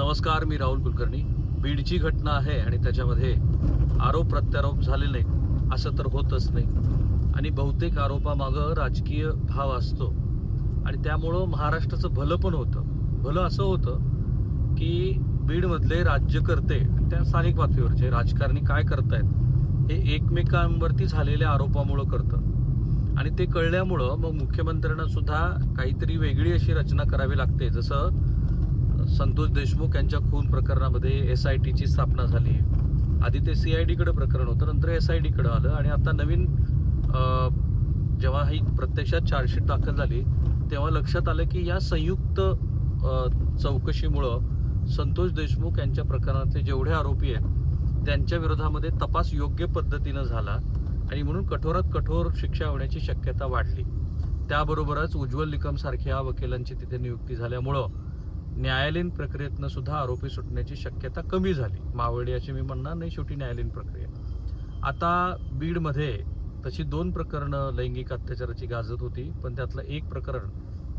नमस्कार मी राहुल कुलकर्णी. बीडची घटना आहे आणि त्याच्यामध्ये आरोप प्रत्यारोप झाले नाही असं तर होतच नाही. आणि बहुतेक आरोपामागं राजकीय भाव असतो. आणि त्यामुळं महाराष्ट्राचं भलं पण होतं. भलं असं होतं की बीडमधले राज्यकर्ते त्या स्थानिक पातळीवरचे राजकारणी काय करतायत हे एकमेकांवरती झालेल्या आरोपामुळं करतं. आणि ते कळल्यामुळं मग मुख्यमंत्र्यांना सुद्धा काहीतरी वेगळी अशी रचना करावी लागते. जसं संतोष देशमुख यांच्या खून प्रकरणामध्ये एस आय टीची स्थापना झाली. आधी ते सी आय डीकडे प्रकरण होतं नंतर एस आय डीकडे आलं आणि आता नवीन जेव्हा ही प्रत्यक्षात चार्जशीट दाखल झाली तेव्हा लक्षात आलं की या संयुक्त चौकशीमुळं संतोष देशमुख यांच्या प्रकरणातले जेवढे आरोपी आहेत त्यांच्या विरोधामध्ये तपास योग्य पद्धतीनं झाला आणि म्हणून कठोरात कठोर शिक्षा होण्याची शक्यता वाढली. त्याबरोबरच उज्ज्वल निकमसारख्या वकिलांची तिथे नियुक्ती झाल्यामुळं न्यायालयीन प्रक्रियेतनं सुद्धा आरोपी सुटण्याची शक्यता कमी झाली. मावळी याची मी म्हणणार नाही शेवटी न्यायालयीन प्रक्रिया. आता बीडमध्ये तशी दोन प्रकरणं लैंगिक अत्याचाराची गाजत होती पण त्यातलं एक प्रकरण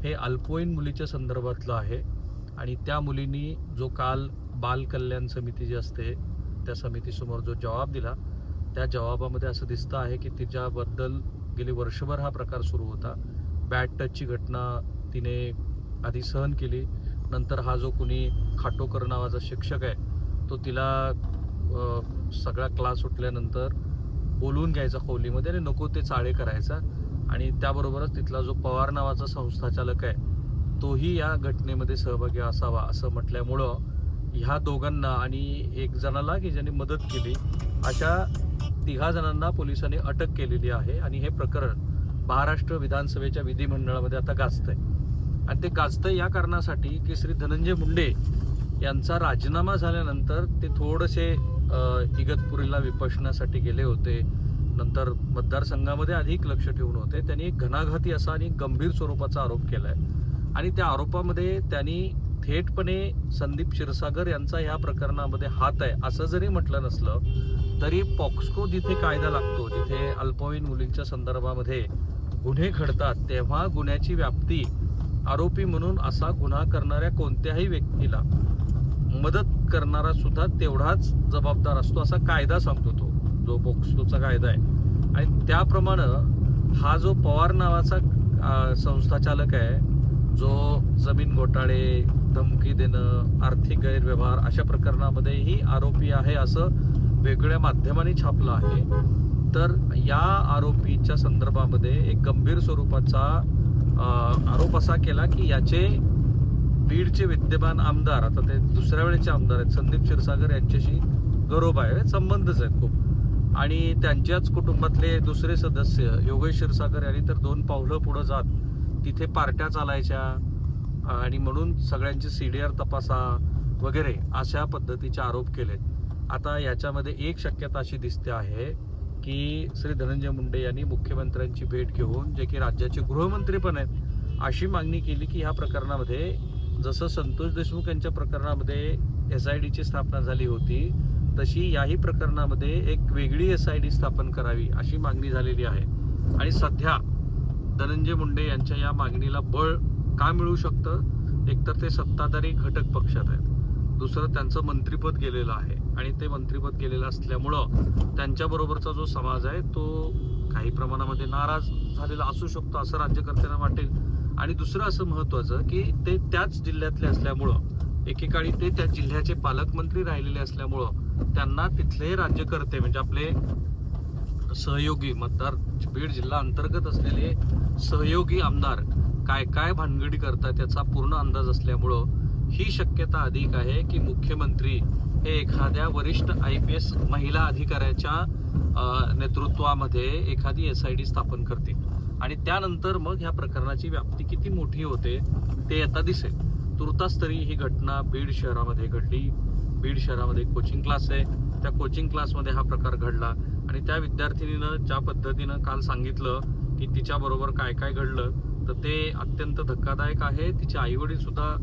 हे अल्पवयीन मुलीच्या संदर्भातलं आहे आणि त्या मुलीनी जो काल बाल कल्याण समिती जी असते त्या समितीसमोर जो जबाब दिला त्या जबाबामध्ये असं दिसतं आहे की तिच्याबद्दल गेली वर्षभर हा प्रकार सुरू होता. बॅट टचची घटना तिने आधी सहन केली नंतर हा जो कुणी खाटोकर नावाचा शिक्षक आहे तो तिला सगळा क्लास सुटल्यानंतर बोलवून घ्यायचा खोलीमध्ये आणि नको ते चाळे करायचा. आणि त्याबरोबरच तिथला जो पवार नावाचा संस्थाचालक आहे तोही या घटनेमध्ये सहभागी असावा असं म्हटल्यामुळं ह्या दोघांना आणि एक जणाला की ज्यांनी मदत केली अशा तिघा जणांना पोलिसांनी अटक केलेली आहे. आणि हे प्रकरण महाराष्ट्र विधानसभेच्या विधिमंडळामध्ये आता गाजतंय. आणि ते गाजतं या कारणासाठी की श्री धनंजय मुंडे यांचा राजीनामा झाल्यानंतर ते थोडेसे इगतपुरीला विपशनासाठी गेले होते. नंतर मतदारसंघामध्ये अधिक लक्ष ठेवून होते. त्यांनी एक घणाघाती असा आणि गंभीर स्वरूपाचा आरोप केला आहे आणि त्या आरोपामध्ये त्यांनी थेटपणे संदीप क्षीरसागर यांचा ह्या प्रकरणामध्ये हात आहे. असं जरी म्हटलं नसलं तरी पॉक्स्को जिथे कायदा लागतो जिथे अल्पवयीन मुलींच्या संदर्भामध्ये गुन्हे घडतात तेव्हा गुन्ह्याची व्याप्ती आरोपी म्हणून असा गुन्हा करणाऱ्या कोणत्याही व्यक्तीला मदत करणारा सुद्धा तेवढाच जबाबदार असतो असा कायदा सांगतो तो. जो बोक्सोचा कायदा आहे. आणि त्याप्रमाणे हा जो पवार नावाचा संस्था संस्थाचालक आहे जो जमीन घोटाळे धमकी देणं आर्थिक गैरव्यवहार अशा प्रकरणामध्येही आरोपी आहे असं वेगळ्या माध्यमांनी छापलं आहे. तर या आरोपीच्या संदर्भामध्ये एक गंभीर स्वरूपाचा आरोप असा केला की याचे बीडचे विद्यमान आमदार आता ते दुसऱ्या वेळेचे आमदार आहेत संदीप क्षीरसागर यांच्याशी गरोब आहे संबंधच आहेत खूप. आणि त्यांच्याच कुटुंबातले दुसरे सदस्य योगेश क्षीरसागर यांनी तर दोन पावलं पुढं जात तिथे पार्ट्या चालायच्या आणि म्हणून सगळ्यांचे सी डी आर तपासा वगैरे अशा पद्धतीचे आरोप केलेत. आता याच्यामध्ये एक शक्यता अशी दिसते आहे की श्री धनंजय मुंडे यांनी मुख्यमंत्र्यांची भेट घेऊन जे की राज्याचे गृहमंत्री पण आहेत अशी मागणी केली की ह्या प्रकरणामध्ये जसं संतोष देशमुख यांच्या प्रकरणामध्ये एस आय डीची स्थापना झाली होती तशी याही प्रकरणामध्ये एक वेगळी एस आय डी स्थापन करावी अशी मागणी झालेली आहे. आणि सध्या धनंजय मुंडे यांच्या या मागणीला बळ का मिळू शकतं? एकतर ते सत्ताधारी घटक पक्षात आहेत. दुसरं त्यांचं मंत्रिपद गेलेलं आहे. आणि ते मंत्रिपद गेलेलं असल्यामुळं त्यांच्याबरोबरचा जो समाज आहे तो काही प्रमाणामध्ये नाराज झालेला असू शकतो असं राज्यकर्त्यांना वाटेल. आणि दुसरं असं महत्त्वाचं की ते त्याच जिल्ह्यातले असल्यामुळं एकेकाळी ते त्या जिल्ह्याचे पालकमंत्री राहिलेले असल्यामुळं त्यांना तिथले राज्यकर्ते म्हणजे आपले सहयोगी मतदार बीड जिल्हा अंतर्गत असलेले सहयोगी आमदार काय काय भानगडी करतात त्याचा पूर्ण अंदाज असल्यामुळं ही शक्यता अधिक आहे की मुख्यमंत्री हे एखाद्या वरिष्ठ आय पी एस महिला अधिकाऱ्याच्या नेतृत्वामध्ये एखादी एस आय डी स्थापन करतील. आणि त्यानंतर मग ह्या प्रकरणाची व्याप्ती किती मोठी होते ते आता दिसेल. तुर्तास तरी ही घटना बीड शहरामध्ये घडली. बीड शहरामध्ये कोचिंग क्लास आहे. त्या कोचिंग क्लासमध्ये हा प्रकार घडला. आणि त्या विद्यार्थिनीनं ज्या पद्धतीनं काल सांगितलं की तिच्याबरोबर काय काय घडलं तर ते अत्यंत धक्कादायक आहे. तिचे आईवडील सुद्धा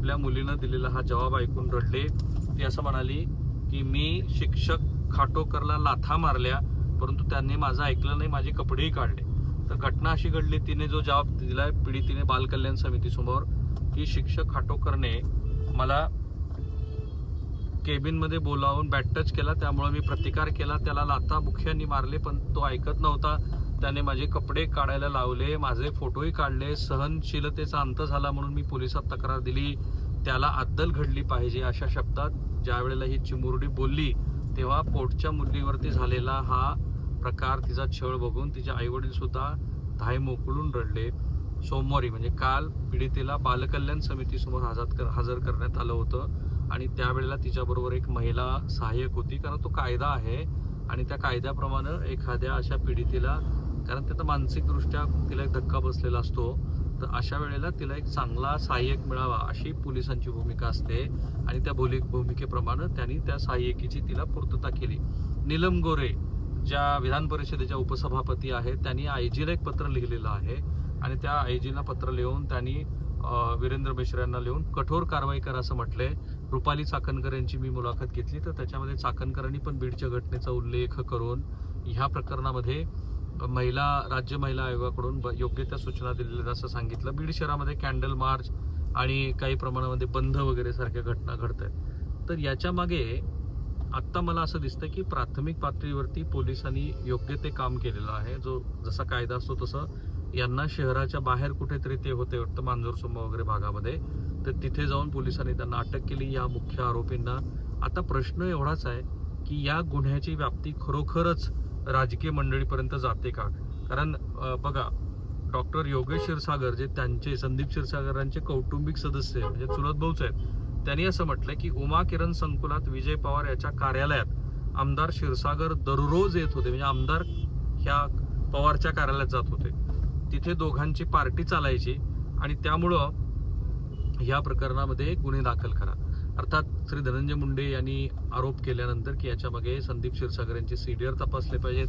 आपल्या मुलीनं दिलेला हा जवाब ऐकून रडले. ती असं म्हणाली की मी शिक्षक खाटोकरला लाथा मारल्या परंतु त्यांनी माझं ऐकलं नाही माझे कपडेही काढले. तर घटना अशी घडली तिने जो जबाब दिलाय पीडितीने बालकल्याण समितीसमोर की शिक्षक खाटोकरने मला केबिनमध्ये बोलावून बॅट टच केला त्यामुळे मी प्रतिकार केला त्याला लाथा मुख्यांनी मारले पण तो ऐकत नव्हता. त्याने माझे कपडे काढायला लावले माझे फोटोही काढले. सहनशीलतेचा अंत झाला म्हणून मी पोलिसात तक्रार दिली. त्याला अद्दल घडली पाहिजे अशा शब्दात ज्या वेळेला ही चिमुरडी बोलली तेव्हा पोटच्या मुलीवरती झालेला हा प्रकार तिचा छळ बघून तिचे आईवडील सुद्धा धाय मोकळून रडले. सोमवारी म्हणजे काल पीडितेला बालकल्याण समितीसमोर हजर कर हजर करण्यात आलं होतं आणि त्यावेळेला तिच्याबरोबर एक महिला सहाय्यक होती. कारण तो कायदा आहे आणि त्या कायद्याप्रमाणे एखाद्या अशा पीडितेला कारण त्याचा मानसिकदृष्ट्या तिला एक धक्का बसलेला असतो. तर अशा वेळेला तिला एक चांगला सहाय्यक मिळावा अशी पोलिसांची भूमिका असते आणि त्या भूली भूमिकेप्रमाणे त्यांनी त्या सहाय्यकीची तिला पूर्तता केली. नीलम गोरे ज्या विधान परिषदेच्या उपसभापती आहेत त्यांनी आय जीला एक पत्र लिहिलेलं आहे आणि त्या आय जीला पत्र लिहून त्यांनी वीरेंद्र मिश्र यांना लिहून कठोर कारवाई करा असं म्हटलंय रुपाली चाकणकर यांची मी मुलाखत घेतली. तर त्याच्यामध्ये चाकणकरांनी पण बीडच्या घटनेचा उल्लेख करून ह्या प्रकरणामध्ये महिला राज्य महिला आयोगाकडून ब- योग्य त्या सूचना दिलेल्या आहेत असं सांगितलं. बीड शहरामध्ये कॅन्डल मार्च आणि काही प्रमाणामध्ये बंध वगैरे सारख्या घटना घडत आहेत तर याच्या मागे आत्ता मला असं दिसतं की प्राथमिक पातळीवरती पोलिसांनी योग्य ते काम केलेलं आहे. जो जसा कायदा असतो तसं यांना शहराच्या बाहेर कुठेतरी ते होते वाटतं मांजरसोमा वगैरे भागामध्ये. तर तिथे जाऊन पोलिसांनी त्यांना अटक केली. या मुख्य आरोपींना आता प्रश्न एवढाच आहे की या गुन्ह्याची व्याप्ती खरोखरच राजकीय मंडळीपर्यंत जाते का? कारण बघा डॉक्टर योगेश क्षीरसागर जे त्यांचे संदीप क्षीरसागरांचे कौटुंबिक सदस्य म्हणजे चुलत भाऊच आहेत त्यांनी असं म्हटलंय की उमा किरण संकुलात विजय पवार याच्या कार्यालयात आमदार क्षीरसागर दररोज येत होते म्हणजे आमदार ह्या पवारच्या कार्यालयात जात होते. तिथे दोघांची पार्टी चालायची आणि त्यामुळं ह्या प्रकरणामध्ये गुन्हे दाखल करा. अर्थात श्री धनंजय मुंडे यांनी आरोप केल्यानंतर की याच्यामागे संदीप क्षीरसागर यांचे सीडीआर तपासले पाहिजेत.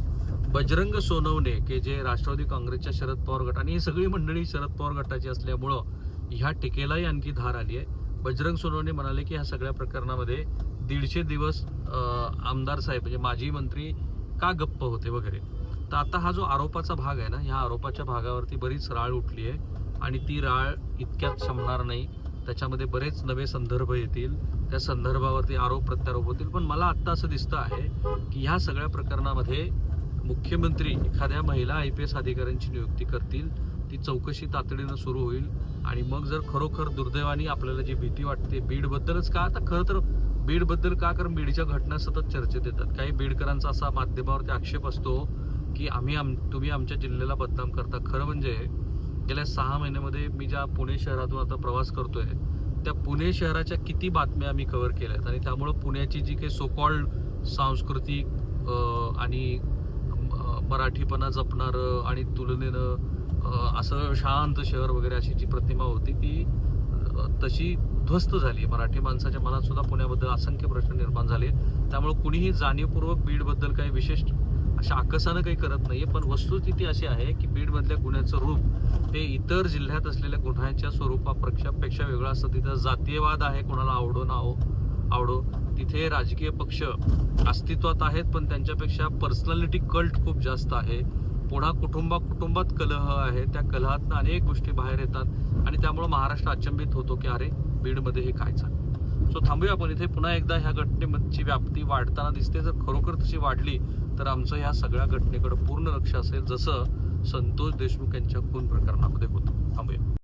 बजरंग सोनवणे की जे राष्ट्रवादी काँग्रेसच्या शरद पवार गट आणि ही सगळी मंडळी शरद पवार गटाची असल्यामुळं ह्या टीकेलाही आणखी धार आली आहे. बजरंग सोनवणे म्हणाले की ह्या सगळ्या प्रकरणामध्ये दीडशे दिवस आमदार साहेब म्हणजे माजी मंत्री का गप्प होते वगैरे. तर आता हा जो आरोपाचा भाग आहे ना ह्या आरोपाच्या भागावरती बरीच राळ उठली आहे आणि ती राळ इतक्यात संपणार नाही. त्याच्यामध्ये बरेच नवे संदर्भ येतील. त्या संदर्भावरती आरोप प्रत्यारोप होतील. पण मला आत्ता असं दिसतं आहे की ह्या सगळ्या प्रकरणामध्ये मुख्यमंत्री एखाद्या महिला आय पी एस अधिकाऱ्यांची नियुक्ती करतील. ती चौकशी तातडीनं सुरू होईल. आणि मग जर खरोखर दुर्दैवानी आपल्याला जी भीती वाटते बीडबद्दलच का? तर खरं तर बीडबद्दल का? कारण बीडच्या घटना सतत चर्चेत येतात. काही बीडकरांचा असा माध्यमावरती आक्षेप असतो की आम्ही आम तुम्ही आमच्या जिल्ह्याला बदनाम करता. खरं म्हणजे गेल्या सहा महिन्यामध्ये मी ज्या पुणे शहरातून आता प्रवास करतोय त्या पुणे शहराच्या किती बातम्या आम्ही कव्हर केल्या आहेत आणि त्यामुळं पुण्याची जी काही सोकॉल्ड सांस्कृतिक आणि मराठीपणा जपणारं आणि तुलनेनं असं शांत शहर वगैरे अशी जी प्रतिमा होती ती तशी ध्वस्त झाली मराठी माणसाच्या मनात सुद्धा पुण्याबद्दल असंख्य प्रश्न निर्माण झाले त्यामुळे कुणीही जाणीवपूर्वक बीडबद्दल काही विशेष अशा आकसानं काही करत नाही पण वस्तुस्थिती अशी आहे की बीडमधल्या गुन्ह्याचं रूप हे इतर जिल्ह्यात असलेल्या गुन्ह्यांच्या स्वरूपापेक्षा पेक्षा वेगळं असतं. तिथं जातीयवाद आहे कोणाला आवडो ना आवडो. तिथे राजकीय पक्ष अस्तित्वात आहेत पण त्यांच्यापेक्षा पर्सनॅलिटी कल्ट खूप जास्त आहे. पुन्हा कुटुंबा कुटुंबात कलह आहे. त्या कलहातनं अनेक गोष्टी बाहेर येतात. आणि त्यामुळं महाराष्ट्र अचंबित होतो की अरे बीडमध्ये हे काय चाललं सो थांबूया आपण इथे. पुन्हा एकदा ह्या घटनेची व्याप्ती वाढताना दिसते. जर खरोखर तशी वाढली तर आमचं ह्या सगळ्या घटनेकडे पूर्ण लक्ष असेल जसं संतोष देशमुख यांच्या खून प्रकरणामध्ये होतं. थांबूया.